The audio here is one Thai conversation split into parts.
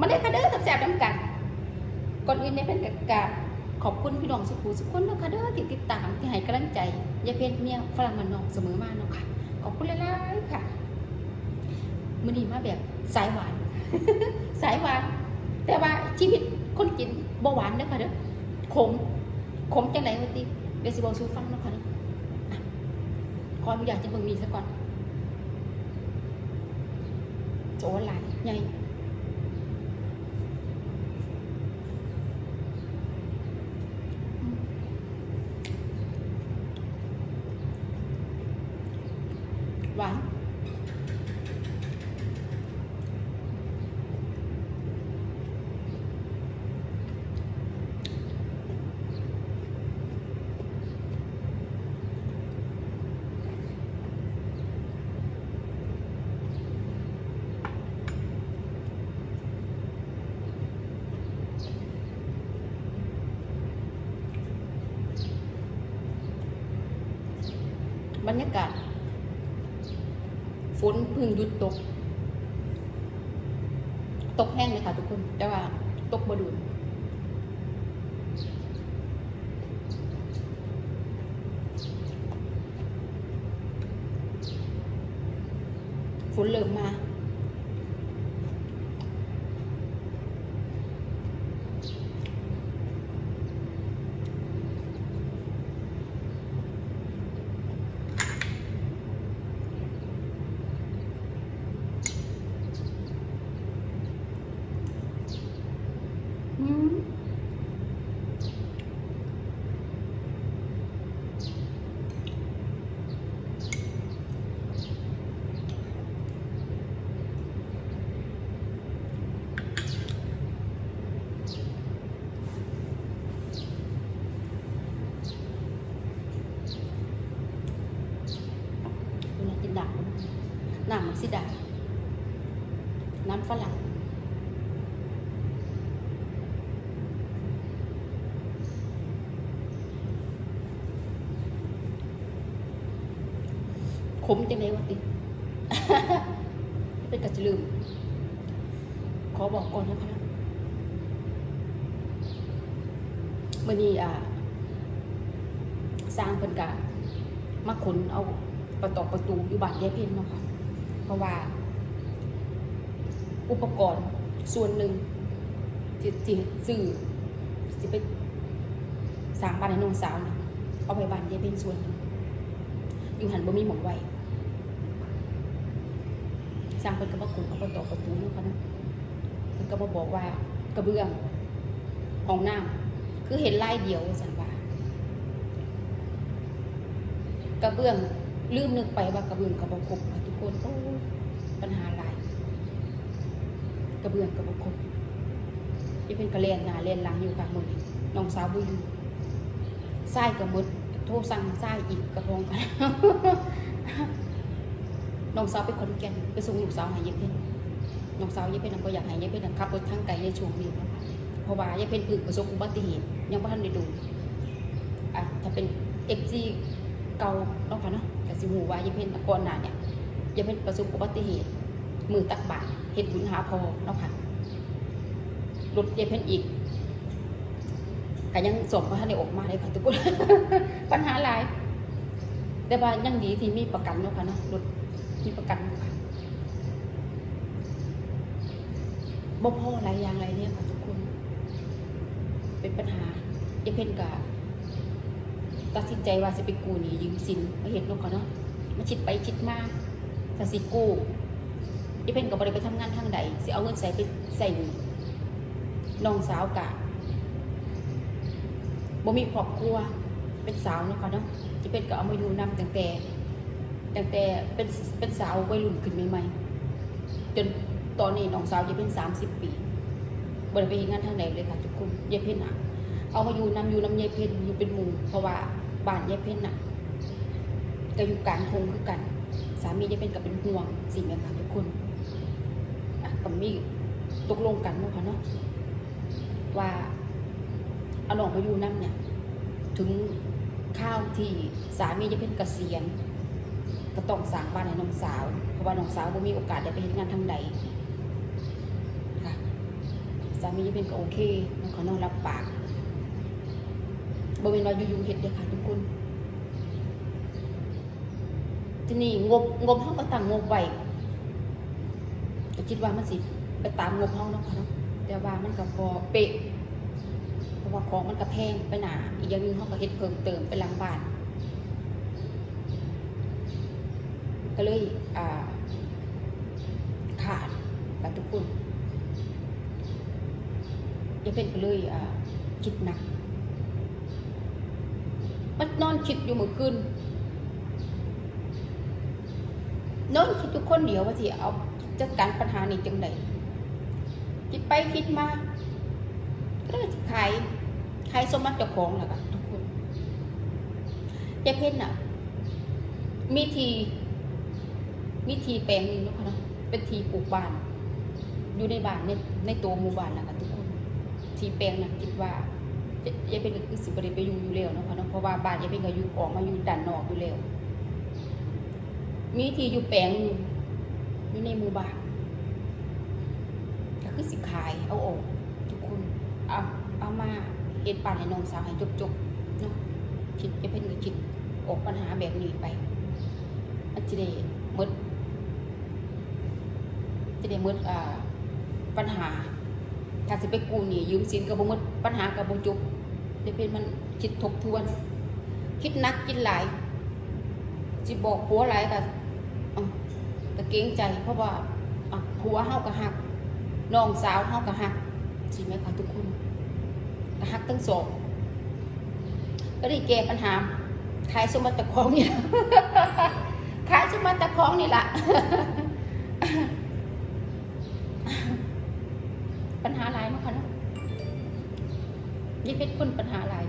มาได้ค่ะเด้อกับแสบน้ำกัน ก่อนอื่นเนี่ยเป็นกับกาขอบคุณพี่น้องสุขุสุขคนนะคะเด้อที่ติดตามที่ให้กำลังใจยาเพชรเมียฝรั่งมันนองเสมอมาเนาะค่ะ ขอบคุณหลายๆค่ะมื้อนี้มาแบบสายหวาน สายหวาน แต่ว่าชีวิตคนกินบ่หวานเด้อค่ะเด้อขมขมจังไหนวะติเดี๋ยวสิบอกสู่ฟังเนาะค่ะเด้ออะขออนุญาตจะเบิ่งมีซะก่อนโจหลายใหญ่หวาน บ รรยากาศฝนพึ่งหยุดตก ตกแห้งเลยค่ะทุกคน แต่ว่าตกบดุลฝนเริ่มมา ดักน้ำมักซิดาน้ำฝรั่งขมจังเลยวะติเป็นกระจะลืม ขอบอกก่อนนะคะนะเมื่อนี้อ่าสร้างเพิ่นกะมาขนเอา ประตอกประตูอยู่บ้านยายเพ็ญเนาะค่ะเพราะว่า อุปกรณ์ส่วนหนึ่งที่ที่ซื้อสิไปสร้างบ้านให้น้องสาวเนะเอาไปบ้านยายเพ็ญส่วนหนึ่งอยู่หันบ่มีหมองไว้สร้างเป็นกระบอกขุนเอาประตูประตูนู่นเขานะเพิ่นก็มาบอกว่ากระเบื้องห้องน้ำคือเห็นลายเดียวสันว่ากระเบื้อง ลืมนึกไปว่ากระเบื้องกระบอกคบค่ะทุกคนโอ้ปัญหาหลายกระเบื้องกระบอกคบที่เป็นกระเลนหนาเลนหลังอยู่ค่ะมือนี้น้องสาวบุอยู่ไส้กระมดโทรสั่งไส้อีกกระพงกันน้องสาวไปขอนแก่นไปส่งลูกสาวหายเย็บเพนน้องสาวเย็บเพนน่ะบ่อยากใหายเย็บเพนน่ะขับรถทางไกลในช่วงนี้เพราะว่าเย็บเพนพึ่งประสบอุบัติเหตุยังบ่ทันได้ดูอะถ้าเป็นเอฟซีเก่าเนาะค่ะเนาะ ก็สิฮู้ว่าเย็บเพนน่ะก่อนหน้าเนี่ยเย็บเพนประสบอุบัติเหตุมือตักบาตรเฮ็ดบุญหาพอเนาะค่ะรถเย็บเพนอีกก็ยังส่งบ่ทันได้ออกมาเลยค่ะทุกคนปัญหาหลาย แต่ว่ายังดีที่มีประกันเนาะค่ะเนาะรถมีประกันเนาะค่ะบ่พ่อหลายอย่างหลายเนี่ยค่ะทุกคน เป็นปัญหาเอเพนกะ ตัดสินใจว่าจะไปกู้หนี้ยืมสินมาเห็นเนาะค่ะเนาะมาคิดไปคิดมาถ้าสิกู้เอเพนก็บ่ได้ไปทำงานทางใดสิเอาเงินใส่ไปใส่หนี้น้องสาวกะบ่มีครอบครัวเป็นสาวเนาะค่ะเนาะที่เป็นก็เอามาอยู่นำตั้งแต่ตั้งแต่เป็นเป็นสาววัยรุ่นขึ้นใหม่ๆจนตอนนี้น้องสาวจะเป็นสามสิบปีบ่ได้ไปเฮ็ดงานทางใดเลยค่ะทุกคนยายเพ็ญอะเอามาอยู่นำอยู่นำยายเพ็ญอยู่เป็นหมู่เพราะว่า บ้านยายเพ็ญน่ะก็อยู่กลางทงคือกัน สามียายเพ็ญก็เป็นห่วงสิ่งนี้ค่ะทุกคนอะก็มีตกลงกันเนาะค่ะเนาะว่าเอาน้องมาอยู่นำเนี่ย ถึงข้าวที่สามีจะเป็นเกษียณก็ต้องสร้างบ้านให้น้องสาว เพราะว่าน้องสาวบ่มีโอกาสได้ไปเฮ็ดงานทางใดค่ะสามียายเพ็ญก็โอเคมันขอนอนรับปาก บ่เป็นว่าอยู่ๆเฮ็ดเด้อค่ะทุกคนทีนี้งบงบเฮาก็ตั้งงบไว้ก็คิดว่ามันสิไปตามงบเฮาเนาะค่ะเนาะแต่ว่ามันก็บ่เป๊ะเพราะว่าของมันก็แพงไปหนาอีกอย่างนึงเฮาก็เฮ็ดเพิ่มเติมไปหลังบ้านก็เลยอ่าขาดกับทุกคนยายเพ็ญก็เลยอ่าคิดหนัก มันนอนคิดอยู่เมื่อคืนนอนคิดทุกคนเดียวว่าที่เอาจัดการปัญหานี้จังไดคิดไปคิดมาก็เลยขายขายสมบัติเจ้าของแหละค่ะทุกคนยายเพ็ญน่ะ มีทีมีทีแปลงนึงนะค่ะเนะเป็นทีปลูกบ้าน อยู่ในบ้านในในตัวหมู่บ้านแหละค่ะทุกคน ทีแปลงน่ะคิดว่า ยายเป็นก็คือสิบริไปอยู่อยู่แล้วเนาะค่ะเนาะเพราะว่าบ้านยายเป็นก็อยู่ออกมาอยู่ด้านนอกอยู่แล้วมีทีอยู่แปลงอยู่ในหมู่บ้านก็คือสิขายเอาออกทุกคนเอาเอามาเฮ็ดบ้านให้น้องสาวให้จบๆเนาะคิดยายเป็นก็คิดออกปัญหาแบบนี้ไปมันจะได้มดจะได้มดอ่าปัญหา ถ้าสิไปกู้หนี้ยืมสินกับบ่หมดปัญหากับบ่จบจะเป็นมันคิดทบทวน คิดนักคิดหลายสิบอกผัวหลายก็อ้าวก็เกงใจ เพราะว่าผัวเฮาก็ฮักน้องสาวเฮาก็ฮักสิแม่คะทุกคนก็ฮักทั้งสองก็ได้แก้ปัญหาขายสมบัติเจ้าของเนี่ยขายสมบัติเจ้าของนี่ละ ปัญหาหลายมากค่ะเนาะนี่เป็นคนปัญหาหลาย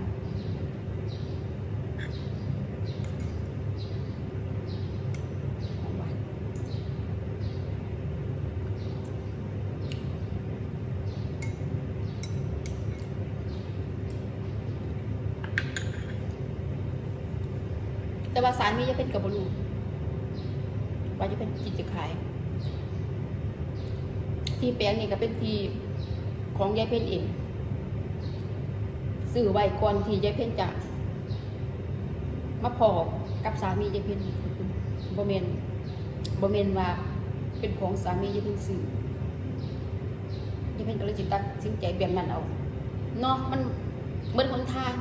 ของหวานแต่ว่าสารมีจะเป็นกับบรูว่าจะเป็นจิตจะขาย ที่แปลงนี่ก็เป็นที่ ของยายเพ็ญเองซื้อไว้ก่อนที่ยายเพ็ญจะมาพอกับสามียายเพ็ญบ่เมนบ่เมนว่าเป็นของสามียายเพ็ญซื้อยายเพ็ญก็เลยจิตัดสินใจแบบนั้นเอาเนาะมันเหมือนหนทาง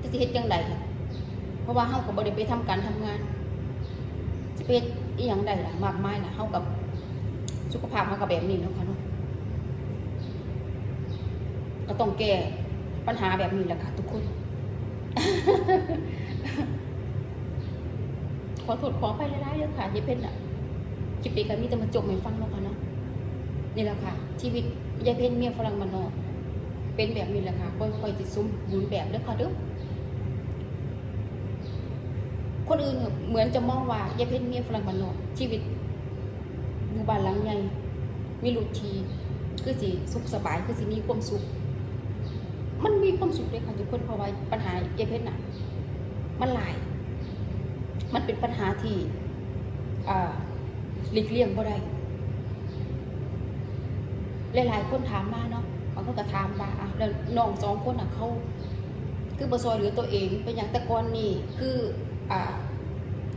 จะสิเฮ็ดจังไดเพราะว่าเฮาก็บ่ได้ไปทำการทำงานสิไปเฮ็ดอีหยังได้ล่ะมากมายล่ะเฮากับสุขภาพมันก็แบบนี้เนาะค่ะเนาะ ก็ต้องแก้ปัญหาแบบนี้แหละค่ะทุกคน ขอโทษขอไปหลายๆเรื่องค่ะยายเพชรอะจิปีกันมีแต่มาจบให้ฟังเนาะค่ะเนาะนี่แหละค่ะ ชีวิตยายเพชรเมียฝรั่งมานนอกเป็นแบบนี้แหละค่ะค่อยๆจิซุ้มบุญแบบเด้อค่ะเด้อคนอื่นเหมือนจะมองว่ายายเพชรเมียฝรั่งมานนอกชีวิตอยู่บ้านหลังใหญ่มีลูกทีคือสิสุขสบายคือสิมีความสุข มันมีความสุขเลยค่ะทุกคนเพราะว่าปัญหาเยายเพชรน่ะ มันหลาย มันเป็นปัญหาที่หลีกเลี่ยงบ่ได้หลายๆคนถามมาเนาะบางคนก็ถามว่าอะแล้วน้องสองคนอะเขาคือบซอยเหลือตัวเองเป็นอย่างต่ก่อนนี่คืออ่า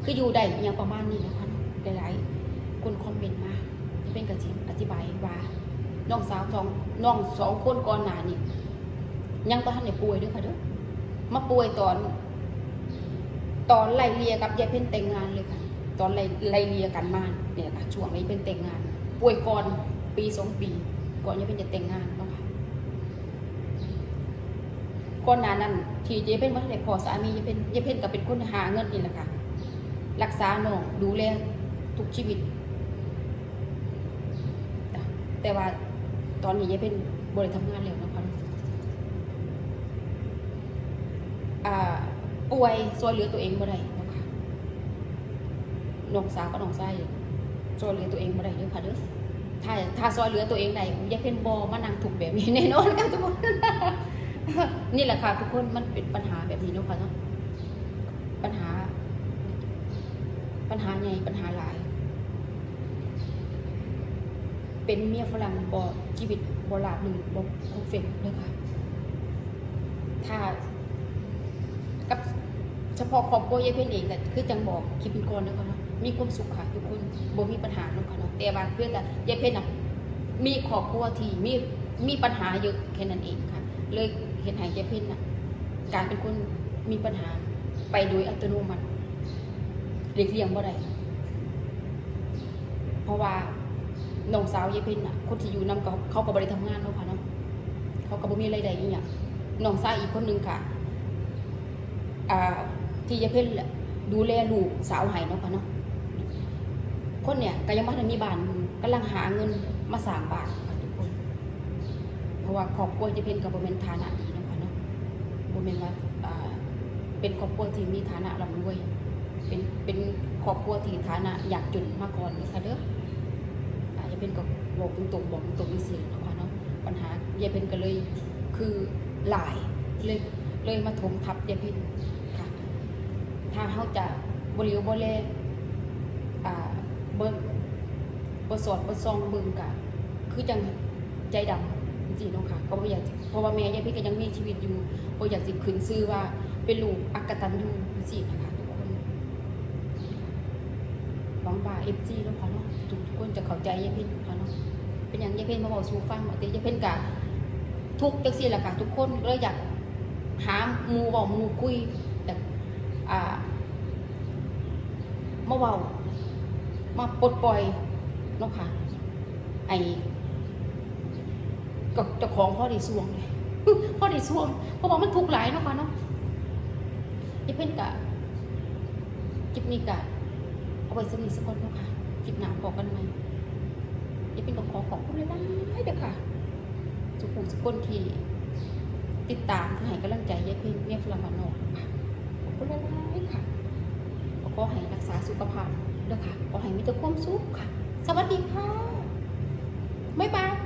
คืออยู่ได้อย่างประมาณนี้นะคะเนาะหลายๆคนคอมเมนต์มาจะเป็นกระจิอธิบายว่าน้องสาวสองน้องสองคนก่อนหน้านี่ ยังบ่ทันได้ป่วยด้วยค่ะเด้อมาป่วยตอน ตอนไล่เลียกับยายเพ็ญแต่งงานเลยค่ะ ตอนไล่ไล่เลียกันมาเนี่ยค่ะช่วงนี้เป็นแต่งงาน ป่วยก่อนปีสองปี ก่อนยายเพ็ญจะแต่งงานเนาะค่ะก่อนหน้านั้นที่ยายเพ็ญบ่ทันได้พอสามียายเพ็ญยายเพ็ญก็เป็นคนหาเงินนี่แหละค่ะรักษาน้องดูแลทุกชีวิต แต่ว่าตอนนี้ยายเป็นบริทำงานแล้วนะคะอ่า ป่วยซอยเหลือตัวเองบ่ได้นะคะน้องสาวกับน้องชายซอยเหลือตัวเองบ่ได้เด้อค่ะเด้อถ้าถ้าซอยเหลือตัวเองได้ยาเป็นบอมานั่งถูกแบบนี้แน่นอนค่ะทุกคนนี่แหละค่ะทุกคนมันเป็นปัญหาแบบนี้เนาะค่ะเนาะปัญหา ปัญหาใหญ่ปัญหาหลาย เป็นเมียฝรั่งบ่ชีวิตบ่ราบหรื่นบ่เพอร์เฟกต์เลยค่ะถ้า เฉพาะครอบครัวยายเพ็ญเองก็คือจังบอกคลิปเป็นก่อนแล้วก็เนาะมีความสุขค่ะทุกคนบ่มีปัญหาเนาะค่ะเนาะแต่ว่าเพื่อนแต่ยายเพ็ญน่ะมีครอบครัวที่มีมีปัญหาเยอะแค่นั้นเองค่ะ เลยเห็นห้ยายเพ็ญน่ะการเป็นคนมีปัญหาไปโดยอัตโนมัติเรียกเรียงบ่ได้เพราะว่าน้องสาวยายเพ็ญน่ะ คนที่อยู่นำเขาเขาก็บ่ได้ทำงานเนาะค่ะเนาะเขาก็บ่มีรายได้อีหยังน้องสาวอีกคนนึงค่ะอ่า ที่ยายเพ็ญดูแลลูกสาวไห้เนาะค่ะเนาะคนเนี่ยก็ยังบ่ทันมีบ้านกำลังหาเงินมาสร้างบ้านค่ะทุกคน เพราะว่าครอบครัวยายเพ็ญก็บ่แม่นฐานะดีเนาะค่ะเนาะบ่แม่นว่าอ่าเป็นครอบครัวที่มีฐานะร่ำรวย เป็นเป็นครอบครัวที่ฐานะอยากจนมาก่อนเลยค่ะเด้ออายเพ็ญก็บบอกตรงๆบอกตรงๆจังซี่เนะค่ะเนาะปัญหายายเพ็ญก็เลยคือหลายเลยเลยมาถมทับยายเพ็ญค่ะ ถ้าเขาจะบริวบริเลอ่าเบิ้งบสอดบซองเบิ้งกะคือจังใจดำจริงๆเนาะค่ะเพราะว่อยากเพราะว่าแม่ยายพี่ก็ยังมีชีวิตอยู่บ่อยากสิขึ้นซื้อว่าเป็นลูกอักตันยูจริงนะคะทุกคนหวังว่าเอฟซีเนาะค่ะเนาะทุกคนจะเข้าใจยายพ็ญค่ะเนาะเป็นอย่างยายเพ็ญมาบอกสูฟังว่าแต่ยายเพ็ญกะทุกจังซี่แหละค่ะทุกคนเลยอยากหาหมู่เว้าหมูคุย อ่ามาเว้ามาปลดปล่อยเนาะค่ะ ไอ้กับเจ้าของพ่อด้สวงเลยพ่อด้สวงเพราะว่ามันทุกข์หลายเนาะค่ะเนาะจะเป็นกะจิบนี้กะเอาไว้สนิทสักคนเนาะค่ะจิบหนาวพอกันไหมจะเป็นกับขอขอบคุณหลายๆเด้อค่ะสุขุมสกุลที่ติดตามที่ให้กำลังใจยายเพ็ญเมียฟลามานอกค่ะ คุณหลายค่ะขอให้รักษาสุขภาพด้วยค่ะขอให้มีแต่ความสุขค่ะ สวัสดีค่ะบ๊ายบาย